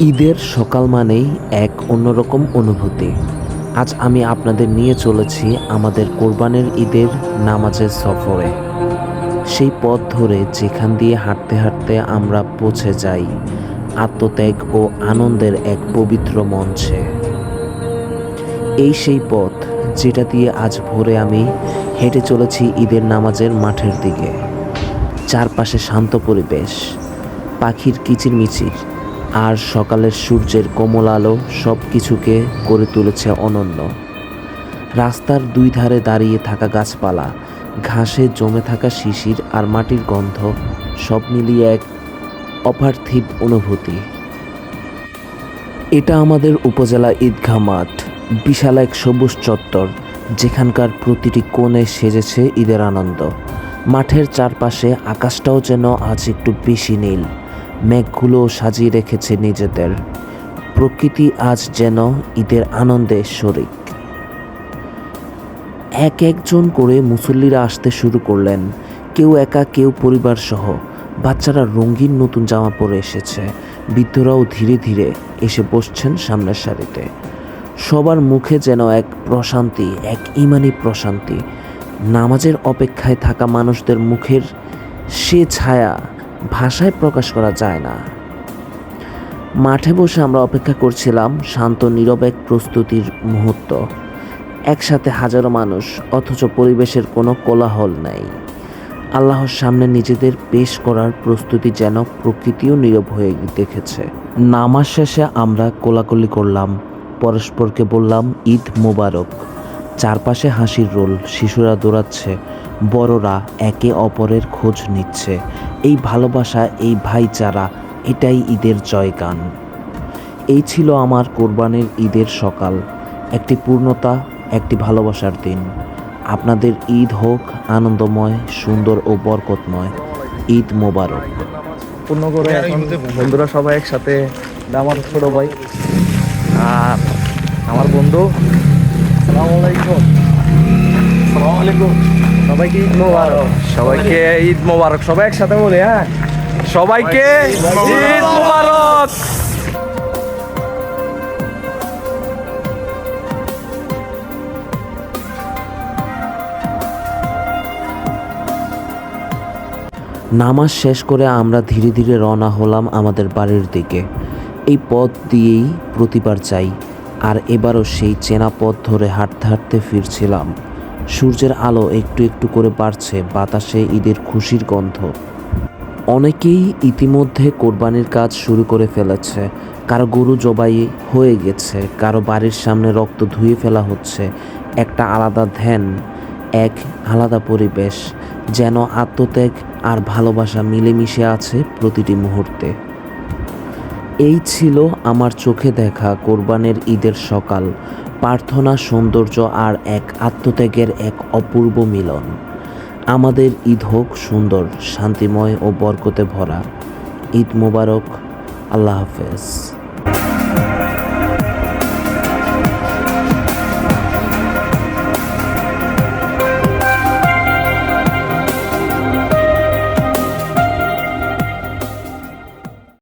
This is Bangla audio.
ঈদের সকাল মানেই এক অন্যরকম অনুভূতি। আজ আমি আপনাদের নিয়ে চলেছি আমাদের কোরবানের ঈদের নামাজের সফরে। সেই পথ ধরে যেখান দিয়ে হাঁটতে হাঁটতে আমরা পৌঁছে যাই আত্মত্যাগ ও আনন্দের এক পবিত্র মঞ্চে। এই সেই পথ যেটা দিয়ে আজ ভোরে আমি হেঁটে চলেছি ঈদের নামাজের মাঠের দিকে। চারপাশে শান্ত পরিবেশ, পাখির কিচিরমিচির আর সকালের সূর্যের কোমল আলো সব কিছুকে করে তুলেছে অনন্য। রাস্তার দুই ধারে দাঁড়িয়ে থাকা গাছপালা, ঘাসে জমে থাকা শিশির আর মাটির গন্ধ সব মিলিয়ে এক অপার্থিব অনুভূতি। এটা আমাদের উপজেলা ঈদগাহ মাঠ, বিশাল এক সবুজ চত্বর, যেখানকার প্রতিটি কোণে সেজেছে ঈদের আনন্দ। মাঠের চারপাশে আকাশটাও যেন আজ একটু বেশি নীল। মেঘগুলো সাজিয়ে রেখেছে নিজেদের। প্রকৃতি আজ যেন ঈদের আনন্দে শরিক। এক একজন করে মুসল্লিরা আসতে শুরু করলেন। কেউ একা, কেউ পরিবার সহ বাচ্চারা রঙিন নতুন জামা পরে এসেছে। বৃদ্ধরাও ধীরে ধীরে এসে বসছেন সামনের সারিতে। সবার মুখে যেন এক প্রশান্তি, এক ইমানি প্রশান্তি। নামাজের অপেক্ষায় থাকা মানুষদের মুখের সে ছায়া ভাষায় প্রকাশ করা যায় না। মাঠে বসে আমরা অপেক্ষা করছিলাম শান্ত, নীরব এক প্রস্তুতির মুহূর্ত। একসাথে হাজারো মানুষ, অথচ পরিবেশের কোনো কোলাহল নাই। আল্লাহর সামনে নিজেদের পেশ করার প্রস্তুতি যেন প্রকৃতিও নীরব হয়ে দেখেছে। নামাজ শেষে আমরা কোলাকুলি করলাম, পরস্পরকে বললাম, ঈদ মোবারক। চারপাশে হাসির রোল, শিশুরা দৌড়াচ্ছে, বড়রা একে অপরের খোঁজ নিচ্ছে এই ভালোবাসা, এই ভাইচারা, এটাই ঈদের জয়গান। এই ছিল আমার কোরবানির ঈদের সকাল। একটি পূর্ণতা, একটি ভালোবাসার দিন। আপনাদের ঈদ হোক আনন্দময়, সুন্দর ও বরকতময়। ঈদ মোবারক। পূর্ণ করে এখন বন্ধুরা সবাই একসাথে আমার ছোট ভাই। আর আমার বন্ধু। সালাম আলাইকুম। সালাম আলাইকুম। সবাইকে ঈদ মোবারক। সবাইকে ঈদ মোবারক। সবাই একসাথে বলে হ্যাঁ? সবাইকে ঈদ মোবারক! নামাজ শেষ করে আমরা ধীরে ধীরে রওনা হলাম আমাদের বাড়ির দিকে। এই পথ দিয়েই প্রতিবার চাই আর এবারও সেই চেনা পথ ধরে হাঁটতে হাঁটতে ফিরছিলাম। সূর্যের আলো একটু একটু করে বাড়ছে, বাতাসে ঈদের খুশির গন্ধ। অনেকেই ইতিমধ্যে কোরবানির কাজ শুরু করে ফেলেছে। কারও গরু জবাই হয়ে গেছে, কারও বাড়ির সামনে রক্ত ধুয়ে ফেলা হচ্ছে। একটা আলাদা ধ্যান, এক আলাদা পরিবেশ, যেন আত্মত্যাগ আর ভালোবাসা মিলেমিশে আছে প্রতিটি মুহূর্তে। এই ছিল আমার চোখে দেখা কোরবানের ঈদের সকাল। প্রার্থনা, সৌন্দর্য আর এক আত্মত্যাগের এক অপূর্ব মিলন। আমাদের ঈদ হোক সুন্দর, শান্তিময় ও বরকতে ভরা। ঈদ মুবারক। আল্লাহ হাফেজ।